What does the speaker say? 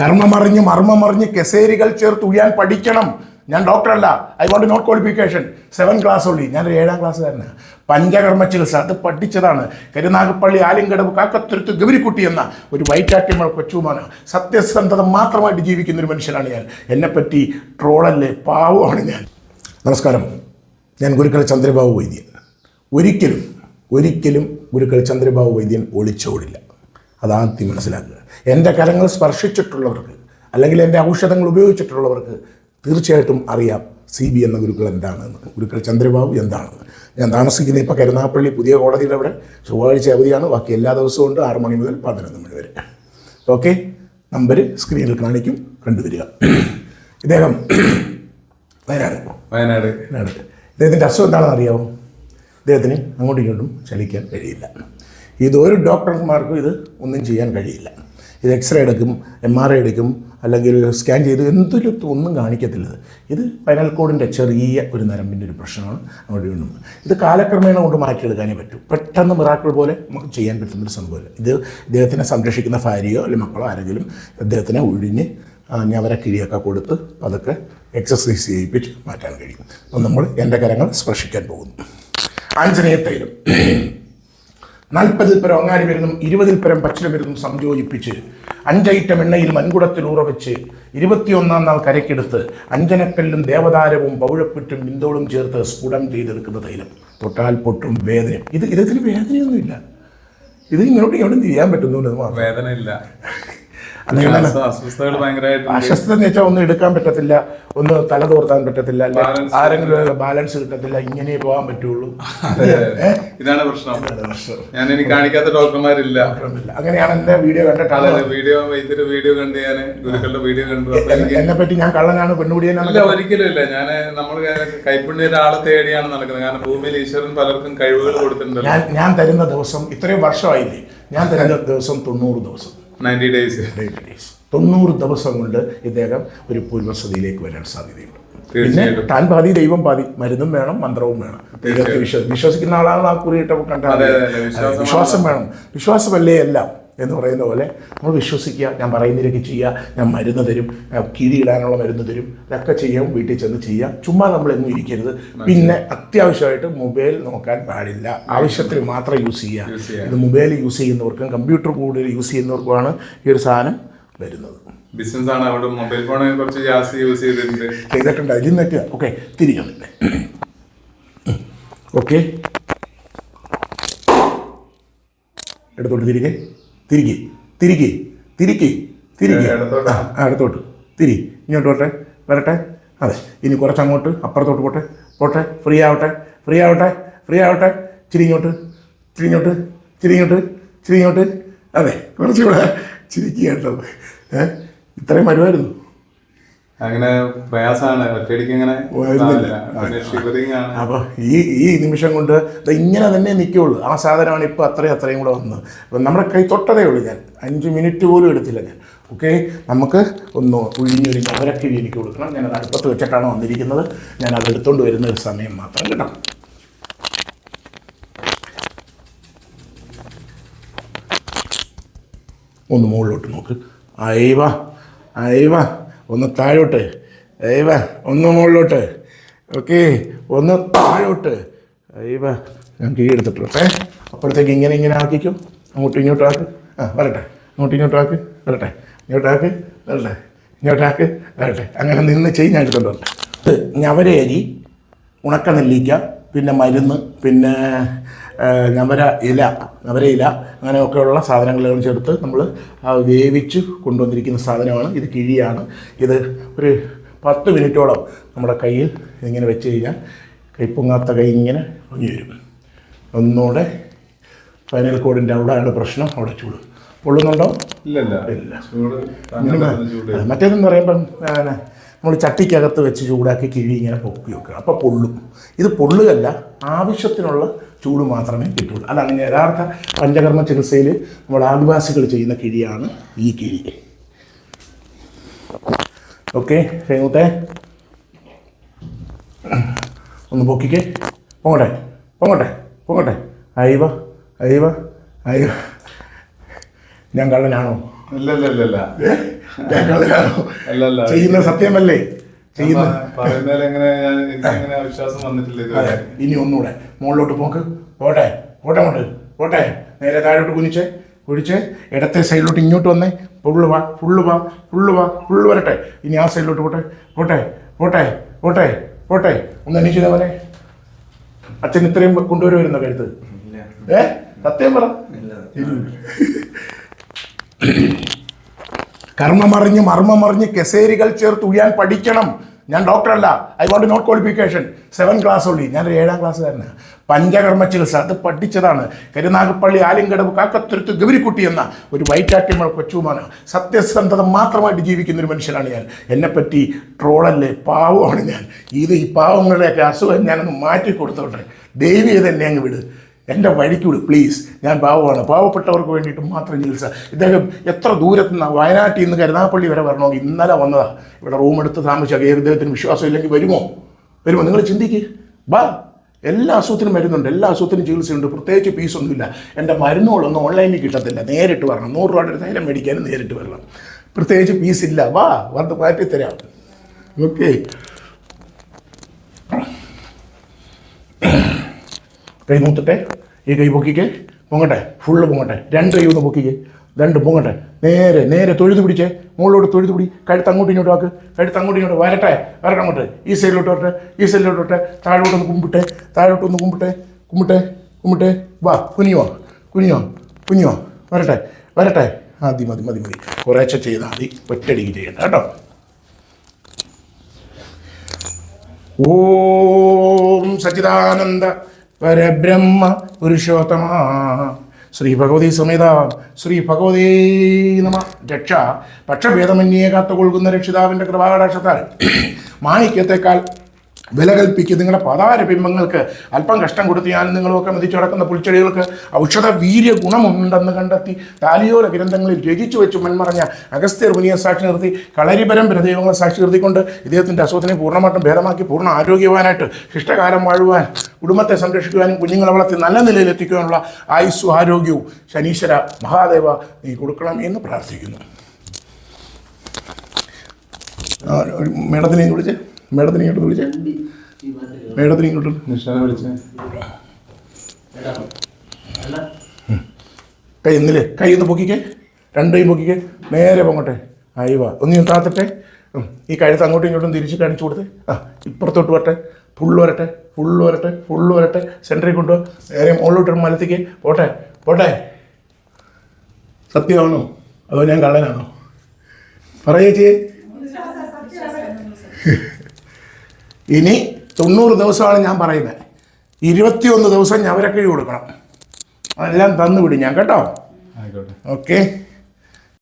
കർമ്മമറിഞ്ഞ് മർമ്മമറിഞ്ഞ് കെസേരികൾ ചേർത്ത് ഉഴിയാൻ പഠിക്കണം. ഞാൻ ഡോക്ടറല്ല I want not qualification seven class ഉള്ളി. ഞാനൊരു ഏഴാം ക്ലാസ് ക്ലാസ്സുകാരനാണ് പഞ്ചകർമ്മ ചികിത്സ. അത് പഠിച്ചതാണ്. കരുനാഗപ്പള്ളി ആലിങ്കടവ് കാക്കത്തുരുത്ത് ഗൗരിക്കുട്ടി എന്ന ഒരു വൈറ്റാട്ടിമ കൊച്ചുമാണ് സത്യസന്ധത മാത്രമായിട്ട് ജീവിക്കുന്ന ഒരു മനുഷ്യനാണ് ഞാൻ. എന്നെപ്പറ്റി ട്രോളല്ലേ? പാവമാണ് ഞാൻ. നമസ്കാരം. ഞാൻ ഗുരുക്കൾ ചന്ദ്രബാബു വൈദ്യൻ. ഒരിക്കലും ഒരിക്കലും ഗുരുക്കൾ ചന്ദ്രബാബു വൈദ്യൻ ഒളിച്ചോടില്ല. അതാദ്യം മനസ്സിലാക്കുക. എന്റെ കരങ്ങൾ സ്പർശിച്ചിട്ടുള്ളവർക്ക് അല്ലെങ്കിൽ എന്റെ ഔഷധങ്ങൾ ഉപയോഗിച്ചിട്ടുള്ളവർക്ക് തീർച്ചയായിട്ടും അറിയാം സി ബി എന്ന ഗുരുക്കൾ എന്താണെന്ന് ഗുരുക്കൾ ചന്ദ്രബാബു എന്താണെന്ന് ഞാൻ താമസിക്കുന്ന ഇപ്പോൾ കരുനാഗപ്പള്ളി പുതിയ കോടതിയുടെ അവിടെ ചൊവ്വാഴ്ച അവധിയാണ്. ബാക്കി എല്ലാ ദിവസവും ഉണ്ട് ആറ് മണി മുതൽ പതിനൊന്ന് മണി വരെ. ഓക്കെ നമ്പർ സ്ക്രീനിൽ കാണിക്കും. കണ്ടുവരിക. ഇദ്ദേഹം വയനാട്. വയനാട്. വയനാട്. ഇദ്ദേഹത്തിന്റെ അസുഖം എന്താണെന്ന് അറിയാമോ ഇദ്ദേഹത്തിന് അങ്ങോട്ടും ഇങ്ങോട്ടും ചലിക്കാൻ കഴിയില്ല. ഇത് ഒരു ഡോക്ടർമാർക്കും ഇത് ഒന്നും ചെയ്യാൻ കഴിയില്ല. ഇത് എക്സ്റേ എടുക്കും എം ആർ ഐ എടുക്കും അല്ലെങ്കിൽ സ്കാൻ ചെയ്ത് എന്തൊരു ഒന്നും കാണിക്കത്തില്ല ഇത് പൈനൽ കോഡിന്റെ ചെറിയ ഒരു നരമ്പിന്റെ ഒരു പ്രശ്നമാണ് അവിടെ വീണ്ടും. ഇത് കാലക്രമേണ കൊണ്ട് മാറ്റിയെടുക്കാനേ പറ്റും. പെട്ടെന്ന് മിറാക്കിൾ പോലെ നമുക്ക് ചെയ്യാൻ പറ്റുന്നൊരു സംഭവമില്ല. ഇത് ഇദ്ദേഹത്തിനെ സംരക്ഷിക്കുന്ന ഭാര്യയോ അല്ലെങ്കിൽ മക്കളോ ആരെങ്കിലും അദ്ദേഹത്തിനെ ഒഴിഞ്ഞ് ഞവരെ കിഴിയൊക്കെ കൊടുത്ത് അതൊക്കെ എക്സസൈസ് ചെയ്യിപ്പിച്ച് മാറ്റാൻ കഴിയും. അപ്പം നമ്മൾ എന്റെ കരങ്ങൾ സ്പർശിക്കാൻ പോകുന്നു. ആഞ്ജനേയ തൈലം. നാൽപ്പതിൽ പരം അങ്ങാടി വരുന്നു ഇരുപതിൽ പരം പച്ചില വരുന്നു സംയോജിപ്പിച്ച് അഞ്ചൈറ്റം എണ്ണയിൽ മൺകുടത്തിൽ ഉറവെച്ച് ഇരുപത്തിയൊന്നാം നാൾ കരയ്ക്കെടുത്ത് അഞ്ജനക്കല്ലും ദേവതാരവും പൗഴപ്പുറ്റും ബിന്ദോളും ചേർത്ത് സ്ഫുടം ചെയ്തെടുക്കുന്ന തൈലം. തൊട്ടാൽ പൊട്ടും വേദനയും. ഇത് ഇതിൽ വേദനയൊന്നുമില്ല. ഇത് ഇങ്ങോട്ട് ഇങ്ങോട്ടും ചെയ്യാൻ പറ്റുന്നു മാത്രം ഭയങ്കരമായിട്ട് അസ്വസ്ഥത എന്ന് വെച്ചാൽ ഒന്നും എടുക്കാൻ പറ്റത്തില്ല. ഒന്ന് തല തോർത്താൻ പറ്റത്തില്ല. ആരെങ്കിലും ബാലൻസ് കിട്ടത്തില്ല. ഇങ്ങനെ പോകാൻ പറ്റുള്ളൂ. ഇതാണ് പ്രശ്നം. ഞാൻ കാണിക്കാത്ത ഡോക്ടർമാരില്ല. അങ്ങനെയാണ് എന്റെ വീഡിയോ കണ്ടിട്ടാണ് വീഡിയോ വൈദ്യുതി വീഡിയോ കണ്ട് ഞാൻ ഗുരുക്കളുടെ വീഡിയോ കണ്ടു. എന്നെ പറ്റി ഞാൻ കള്ളനാണ് പെണ്ണുപിടിയനാണ് ഇല്ല ഒരിക്കലും ഇല്ല. ഞാൻ നമ്മൾ കൈപ്പുണ്ണി ഒരാളെ തേടിയാണ് നടക്കുന്നത്. കാരണം ഭൂമിയിൽ ഈശ്വരൻ പലർക്കും കഴിവുകൾ കൊടുത്തിട്ടുണ്ട് ഞാൻ ഞാൻ തരുന്ന ദിവസം ഇത്രയും വർഷമായില്ലേ? ഞാൻ തരുന്ന ദിവസം തൊണ്ണൂറ് ദിവസം. നയന്റി ഡേയ്സ് നയന്റി ഡേയ്സ് തൊണ്ണൂറ് ദിവസം കൊണ്ട് ഇദ്ദേഹം ഒരു പൂർവസ്ഥതയിലേക്ക് വരാൻ സാധ്യതയുണ്ട്. പിന്നെ താൻ പാതി ദൈവം പാതി മരുന്നും വേണം മന്ത്രവും വേണം. വിശ്വസിക്കുന്ന ആളാണ് ആ കുറിയിട്ട് കണ്ടാൽ വിശ്വാസം വേണം. വിശ്വാസമല്ലേ എല്ലാം? എന്ന് പറയുന്ന പോലെ നമ്മൾ വിശ്വസിക്കുക ഞാൻ പറയുന്നതിലേക്ക് ചെയ്യുക ഞാൻ മരുന്ന് തരും ഞാൻ കിഴിയിടാനുള്ള മരുന്ന് തരും ഇതൊക്കെ ചെയ്യാം വീട്ടിൽ ചെന്ന് ചെയ്യാം ചുമ്മാ നമ്മൾ എങ്ങും ഇരിക്കരുത്. പിന്നെ അത്യാവശ്യമായിട്ട് മൊബൈൽ നോക്കാൻ പാടില്ല. ആവശ്യത്തിന് മാത്രം യൂസ് ചെയ്യുക. ഇത് മൊബൈൽ യൂസ് ചെയ്യുന്നവർക്കും കമ്പ്യൂട്ടർ കൂടുതൽ യൂസ് ചെയ്യുന്നവർക്കുമാണ് ഈ ഒരു സാധനം വരുന്നത്. ബിസിനസ് ആണ്. അവിടെ മൊബൈൽ ഫോൺ കുറച്ച് ജാസ്തി യൂസ് ചെയ്തിട്ടുണ്ട്. ചെയ്തിട്ടുണ്ട്. അതിൽ നിന്നൊക്കെ ഓക്കെ തിരിഞ്ഞു ഓക്കെ എടുത്തോട്ട് തിരികെ. തിരികെ തിരികെ തിരികെ തിരികെ. അടുത്തോട്ട്. തിരി ഇങ്ങോട്ട് പോട്ടെ വരട്ടെ. അതെ ഇനി കുറച്ച് അങ്ങോട്ട് അപ്പുറത്തോട്ട് പോട്ടെ പോട്ടെ ഫ്രീ ആവട്ടെ ഫ്രീ ആവട്ടെ ഫ്രീ ആവട്ടെ. ചിരിങ്ങോട്ട് ചിരിങ്ങോട്ട് ചിരിങ്ങോട്ട് ചിരിങ്ങോട്ട് അതെ കുറച്ചുകൂടെ ചിരിക്കുക കേട്ടോ ഏഹ് ഇത്രയും വരുമായിരുന്നു. അങ്ങനെ പ്രയാസമാണ്. ഒറ്റയടിക്ക് ഇങ്ങനെ വരുന്നില്ല. അപ്പോൾ ഈ ഈ നിമിഷം കൊണ്ട് ഇങ്ങനെ തന്നെ നിൽക്കുകയുള്ളൂ ആ സാധനമാണ് ഇപ്പോൾ അത്രയും അത്രയും കൂടെ വന്നത്. അപ്പം നമ്മുടെ കൈ തൊട്ടതേ ഉള്ളൂ ഞാൻ. അഞ്ച് മിനിറ്റ് പോലും എടുത്തില്ല ഞാൻ. ഓക്കെ? നമുക്ക് ഒന്ന് ഉഴിഞ്ഞൊരു അവരൊക്കെ എനിക്ക് കൊടുക്കണം. ഞാൻ അത് അടുപ്പത്ത് വെച്ചിട്ടാണ് വന്നിരിക്കുന്നത്. ഞാൻ അത് എടുത്തുകൊണ്ട് വരുന്ന ഒരു സമയം മാത്രം കേട്ടോ. ഒന്ന് മുകളിലോട്ട് നോക്ക്. അയവ അയവ. ഒന്ന് താഴോട്ട്. അയ്യവ ഒന്ന് മുകളിലോട്ട്. ഓക്കെ ഒന്ന് താഴോട്ട്. അയ്യവ ഞാൻ കീഴെടുത്തിട്ടോട്ടെ അപ്പോഴത്തേക്ക് ഇങ്ങനെ ഇങ്ങനെ ആക്കിക്കും. അങ്ങോട്ടും ഇങ്ങോട്ടും ആക്ക്. ആ വരട്ടെ. അങ്ങോട്ടും ഇങ്ങോട്ടും ആക്ക്. വരട്ടെ. ഇങ്ങോട്ടാക്ക് വരട്ടെ. ഇങ്ങോട്ടാക്ക് വരട്ടെ. അങ്ങനെ നിന്ന് ചെയ്ത് ഞാൻ എടുത്തിട്ടുണ്ട് ഞവര അരി ഉണക്ക നെല്ലിക്ക പിന്നെ മരുന്ന് പിന്നെ ഇല നവര ഇല അങ്ങനെയൊക്കെയുള്ള സാധനങ്ങളെല്ലാം ചേർത്ത് നമ്മൾ വേവിച്ച് കൊണ്ടുവന്നിരിക്കുന്ന സാധനമാണ്. ഇത് കിഴിയാണ്. ഇത് ഒരു പത്ത് മിനിറ്റോളം നമ്മുടെ കയ്യിൽ ഇങ്ങനെ വെച്ച് കഴിഞ്ഞാൽ കൈപ്പൊങ്ങാത്ത കൈ ഇങ്ങനെ പൊങ്ങി വരും. ഒന്നുകൂടെ ഫൈനൽ കോഡിന്റെ അവിടെയാണ് പ്രശ്നം. അവിടെ ചൂട്. പൊള്ളുന്നുണ്ടോ? ഇല്ല ഇല്ല. മറ്റേതെന്ന് പറയുമ്പം നമ്മൾ ചട്ടിക്കകത്ത് വെച്ച് ചൂടാക്കി കിഴി ഇങ്ങനെ പൊക്കി വെക്കുക. അപ്പോൾ പൊള്ളും. ഇത് പൊള്ളുകല്ല ആവശ്യത്തിനുള്ള ചൂട് മാത്രമേ കിട്ടുള്ളൂ അതാണ് യഥാർത്ഥ പഞ്ചകർമ്മ ചികിത്സയിൽ നമ്മൾ ആദിവാസികൾ ചെയ്യുന്ന കിഴിയാണ് ഈ കിഴി. ഓക്കെ രേങ്ങൂത്തെ ഒന്ന് പൊക്കിക്കേ. പൊങ്ങട്ടെ പൊങ്ങട്ടെ പൊങ്ങട്ടെ. അയവ അയവ അയവ ഞാൻ കള്ളനാണോ? ചെയ്യുന്ന സത്യമല്ലേ? ചെയ്യുന്ന വിശ്വാസം വന്നിട്ടില്ല ഇനി ഒന്നുകൂടെ മുകളിലോട്ട് പോക്ക്. പോട്ടെ പോട്ടെ അങ്ങോട്ട്. പോട്ടെ. നേരെ താഴോട്ട് കുനിച്ച് കുഴിച്ച് ഇടത്തെ സൈഡിലോട്ട് ഇങ്ങോട്ട് വന്നേ. ഫുള്ള് വാ ഫുള്ള് വാ ഫുള്ള് വാ ഫുള്ള് വരട്ടെ. ഇനി ആ സൈഡിലോട്ട് പോട്ടെ. പോട്ടെ പോട്ടെ പോട്ടെ പോട്ടെ. ഒന്ന് എണീച്ചു പോലെ അച്ഛൻ ഇത്രയും കൊണ്ടുവരുമായിരുന്നോ കരുത്ത്? ഏ? സത്യം പറ. കർമ്മമറിഞ്ഞ് മർമ്മമറിഞ്ഞ് കെസേരികൾ ചേർത്ത് ഉയ്യാൻ പഠിക്കണം. ഞാൻ ഡോക്ടറല്ല. I want not qualification seven class ഉള്ളി. ഞാനൊരു ഏഴാം ക്ലാസ് ക്ലാസ്സുകാരനാണ് പഞ്ചകർമ്മ ചികിത്സ അത് പഠിച്ചതാണ്. കരുനാഗപ്പള്ളി ആലിങ്കടവ് കാക്കത്തുരുത്ത് ഗവരിക്കുട്ടി എന്ന ഒരു വൈറ്റാട്ടിമ കൊച്ചുമാണ് സത്യസന്ധത മാത്രമായിട്ട് ജീവിക്കുന്ന ഒരു മനുഷ്യനാണ് ഞാൻ. എന്നെപ്പറ്റി ട്രോളല്ലേ? പാവമാണ് ഞാൻ. ഇത് ഈ പാവങ്ങളുടെയൊക്കെ അസുഖം ഞാനൊന്ന് മാറ്റി കൊടുത്തോട്ടെ ദേവി തന്നെ അങ്ങ് വിട്. എന്റെ വഴിക്ക് വിട് പ്ലീസ് ഞാൻ പാവമാണ്. പാവപ്പെട്ടവർക്ക് വേണ്ടിയിട്ട് മാത്രം ചികിത്സ. ഇദ്ദേഹം എത്ര ദൂരത്തു നിന്ന് വയനാട്ടിൽ നിന്ന് കരുനാഗപ്പള്ളി വരെ വരണമെങ്കിൽ ഇന്നലെ വന്നതാ. ഇവിടെ റൂം എടുത്ത് താമസിച്ചാൽ ഇദ്ദേഹത്തിന് വിശ്വാസം ഇല്ലെങ്കിൽ വരുമോ? വരുമോ? നിങ്ങൾ ചിന്തിക്ക്. ബാ. എല്ലാ അസുഖത്തിനും മരുന്നുണ്ട് എല്ലാ അസുഖത്തിനും ചികിത്സയുണ്ട്. പ്രത്യേകിച്ച് ഫീസൊന്നുമില്ല എന്റെ മരുന്നുകളൊന്നും ഓൺലൈനിൽ കിട്ടത്തില്ല. നേരിട്ട് വരണം. നൂറ് രൂപയുടെ നേരം മേടിക്കാനും നേരിട്ട് വരണം. പ്രത്യേകിച്ച് ഫീസില്ല വാ വന്ന് മാറ്റി തരാം. ഓക്കെ കൈ മൂത്തട്ടെ. ഈ കൈ പൊക്കിക്ക്. പൊങ്ങട്ടെ. ഫുള്ള് പൊങ്ങട്ടെ. രണ്ട് കൈ ഒന്ന് പൊക്കിക്ക്. രണ്ട് പൊങ്ങട്ടെ. നേരെ നേരെ തൊഴുതു പിടിച്ചേ. മുകളിലോട്ട് തൊഴുതു പിടി. കഴുത്ത് അങ്ങോട്ടും ഇങ്ങോട്ടും ആക്ക്. കഴുത്ത് അങ്ങോട്ടും ഇങ്ങോട്ട് വരട്ടെ. വരട്ടെ അങ്ങോട്ട്. ഈ സൈഡിലോട്ട് വരട്ടെ. ഈ സൈഡിലോട്ട് വരട്ടെ. താഴോട്ട് ഒന്ന് കുമ്പിട്ടെ. താഴോട്ട് ഒന്ന് കുമ്പിട്ടെ. കുമ്പിട്ടെ. കുമ്പിട്ടെ. വാ കുനിയോ കുനിയോ കുനിയോ വരട്ടെ. വരട്ടെ. മതി മതി മതി മതി. കുറേശ്ശെ ചെയ്താൽ മതി. ഒറ്റടിക്ക് ചെയ്യണ്ട കേട്ടോ. ഓം സച്ചിദാനന്ദ. പരബ്രഹ്മ പുരുഷോത്തമ. ശ്രീ ഭഗവതി സമേത ശ്രീ ഭഗവതി നമ. രക്ഷ. പക്ഷഭേദമന്യേ കാത്തുകൊള്ളുന്ന രക്ഷിതാവിന്റെ കൃപാകടാക്ഷത്താൽ മാണിക്യത്തെക്കാൾ വില കൽപ്പിക്കും. നിങ്ങളുടെ പതാര ബിംബങ്ങൾക്ക് അല്പം കഷ്ടം കൊടുത്ത് ഞാൻ നിങ്ങളുമൊക്കെ മതിച്ചു കിടക്കുന്ന പുൽച്ചെടികൾക്ക് ഔഷധ വീര്യ ഗുണമുണ്ടെന്ന് കണ്ടെത്തി. താലിയോല ഗ്രന്ഥങ്ങളിൽ രചിച്ചു വെച്ചു മൺമറഞ്ഞ അഗസ്ത്യർ മുനിയെ സാക്ഷി നിർത്തി. കളരിപരം ദൈവങ്ങളെ സാക്ഷി നിർത്തിക്കൊണ്ട് ഇദ്ദേഹത്തിന്റെ അസുഖത്തിനെ പൂർണമായിട്ടും ഭേദമാക്കി പൂർണ ആരോഗ്യവാനായിട്ട് ശിഷ്ടകാലം വാഴുവാൻ കുടുംബത്തെ സംരക്ഷിക്കുവാനും കുഞ്ഞുങ്ങളെ വളർത്തി നല്ല നിലയിൽ എത്തിക്കുവാനുള്ള ആയുസ്സും ആരോഗ്യവും ശനീശ്വര മഹാദേവ നീ കൊടുക്കണം എന്ന് പ്രാർത്ഥിക്കുന്നു. മേഡത്തിനെ വിളിച്ചേ. മേഡത്തിനെ ഇങ്ങോട്ട് വിളിച്ചേ? മേഡത്തിനെ ഇങ്ങോട്ട് നിഷാനെ വിളിച്ചേ. കൈ ഒന്നില്ലേ? കൈ ഒന്ന് പൊക്കിക്കേ. രണ്ട് കൈ പൊക്കിക്കേ. നേരെ പൊങ്ങട്ടെ. അയവ ഒന്ന് ഞാൻ താത്തട്ടെ. ഈ കഴുത്ത് അങ്ങോട്ടും ഇങ്ങോട്ടും തിരിച്ച് കാണിച്ചു കൊടുത്തേ. ആ ഇപ്പുറത്തോട്ട് വരട്ടെ. ഫുള്ള് വരട്ടെ. ഫുള്ള് വരട്ടെ. ഫുള്ള് വരട്ടെ. സെന്ററിൽ കൊണ്ടുപോകാം നേരെ മുകളിലോട്ട് മലത്തേക്ക് പോട്ടെ. പോട്ടെ. സത്യമാണോ? അതോ ഞാൻ കള്ളനാണോ? പറയേ ചെയ്യേ ഇനി തൊണ്ണൂറ് ദിവസമാണ് ഞാൻ പറയുന്നത്. ഇരുപത്തിയൊന്ന് ദിവസം ഞവരക്കിഴി കൊടുക്കണം. അതെല്ലാം തന്നു വിടും ഞാൻ കേട്ടോ? ആയിക്കോട്ടെ. ഓക്കെ.